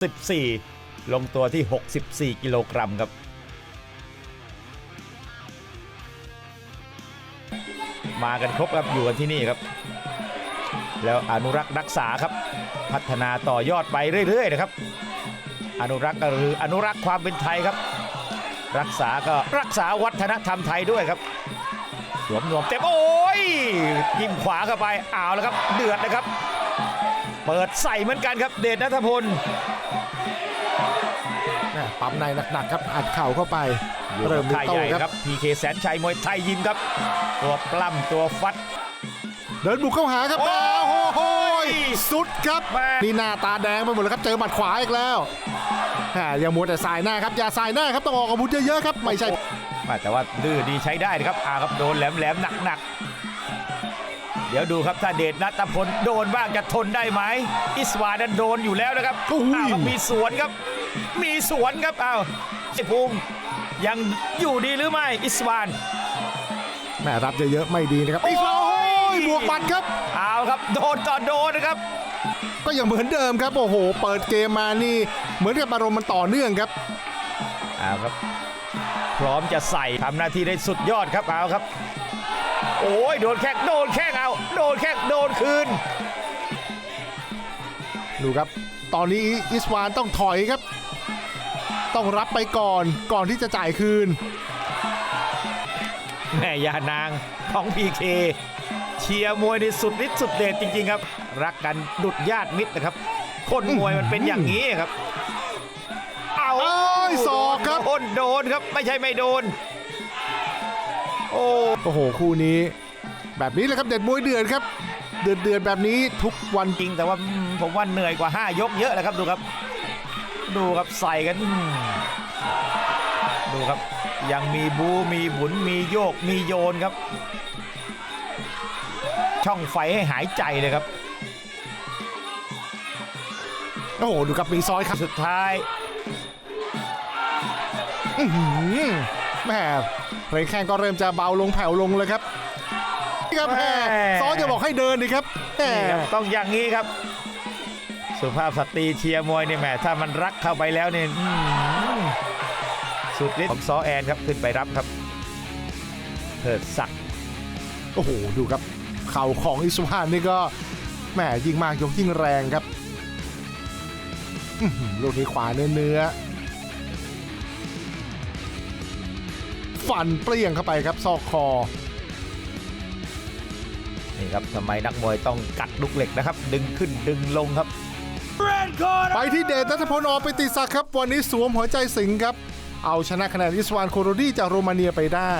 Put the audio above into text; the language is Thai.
14 ลงตัวที่ 64 กิโลกรัมครับมากันครบครับอยู่กันที่นี่ครับ แล้วอนุรักษ์รักษาครับ พัฒนาต่อยอดไปเรื่อยๆนะครับ อนุรักษ์ก็คืออนุรักษ์ความเป็นไทยครับ รักษาก็รักษาวัฒนธรรมไทยด้วยครับสวมนวมเต็มโอ้ยยิ้มขวาเข้าไปเอาวแล้วครับ เดือดนะครับ เปิดใส่เหมือนกันครับ เดชนัทพลแม่ปั๊มในหนักๆครับอัดเข่าเข้าไปอยู่เริ่กัมบมีค่ายโต้ใหญ่คครัรับบพีเคแสนชัยมวยไทยยิมครับ ตัวปล้ำตัวฟัด เดินบุกเข้าหาครับโอ้โอ้โหยสุดครับแม่นี่หน้าตาแดงไปหมดเลยครับเจอหมัดขวาอีกแล้วแหมอย่ามัวแต่สายหน้าครับอย่าสายหน้าครับต้องออกอาวุธเยอะๆครับไม่ใช่มาแต่ว่าดื้อดีใช้ได้นะครับอาครับโดนแหลมแหลมหนักหนักๆ เดี๋ยวดูครับถ้าเดชนัทพลโดนบ้างจะทนได้ไหมอิสวาดันโดนอยู่แล้วนะครับโอ้โหอ้าวครับมีสวนครับ มีสวนครับอ้าวไอ้ภูมิยังอยู่ดีหรือไม่อิสวานแหมรับเยอะๆไม่ดีนะครับอีกแล้วโอ้ยบวกหมัดครับเอาครับโดนต่อโดนนะครับ ก็ยังเหมือนเดิมครับโอ้โห เปิดเกมมานี่ เหมือนกับอารมณ์มันต่อเนื่องครับเอาครับ พร้อมจะใส่ทำหน้าที่ได้สุดยอดครับเอาครับ โอ้ยโดนแข้งโดนแข้งเอา โดนแข้งโดนคืน ดูครับ ตอนนี้อิสวานต้องถอยครับ ต้องรับไปก่อนก่อนที่จะจ่ายคืน แม่ยานางของพีเคเชียร์มวยในสุดฤทธิ์สุดเดชจริงๆครับ รักกันดุดญาติมิตรนะครับ คนมวยมันเป็นอย่างนี้ครับ เอาโอ้ยศอกครับ โดนโดนครับ ไม่ใช่ไม่โดน โอ้โอ้โหคู่นี้ แบบนี้แหละครับเด็ดมวยเดือดครับ เดือดเดือดๆแบบนี้ทุกวันจริงแต่ว่าอืมผมว่าเหนื่อยกว่า 5 ยกเยอะเลยครับดูครับ ดูครับใส่กันอืมดูครับ ยังมีบูมีบุนมีโยกมีโยนครับ ช่องไฟให้หายใจเลยครับโอ้โหดูครับมีซอยครับสุดท้าย อื้อหือ แม่เพลงแข่งก็เริ่มจะเบาลงแผ่วลงเลยครับนี่ครับแม่แม่ซอยจะบอกให้เดินดีครับแม่นี่ครับต้องอย่างนี้ครับ สุภาพสตรีเชียร์มวยนี่แหมถ้ามันรักเข้าไปแล้วเนี่ยอืมสุดฤทธิ์ของซอแอนครับขึ้นไปรับครับเถิดศักดิ์โอ้โหดูครับ เข่าของอิสวานนี่ก็แหมยิ่งมากยกยิ่งแรงครับอื้อหือลูกนี้ขวาเนื้อเฟันเปรี้ยงเข้าไปครับซอกคอนี่ครับทำไมนักมวยต้องกัดลูกเหล็กนะครับ ดึงขึ้นดึงลงครับ ไปที่เดชนัทพลอปิติศักดิ์ครับ วันนี้สวมหัวใจสิงห์ครับ เอาชนะคะแนนอิสวานโคโรดีจากโรมาเนียไปได้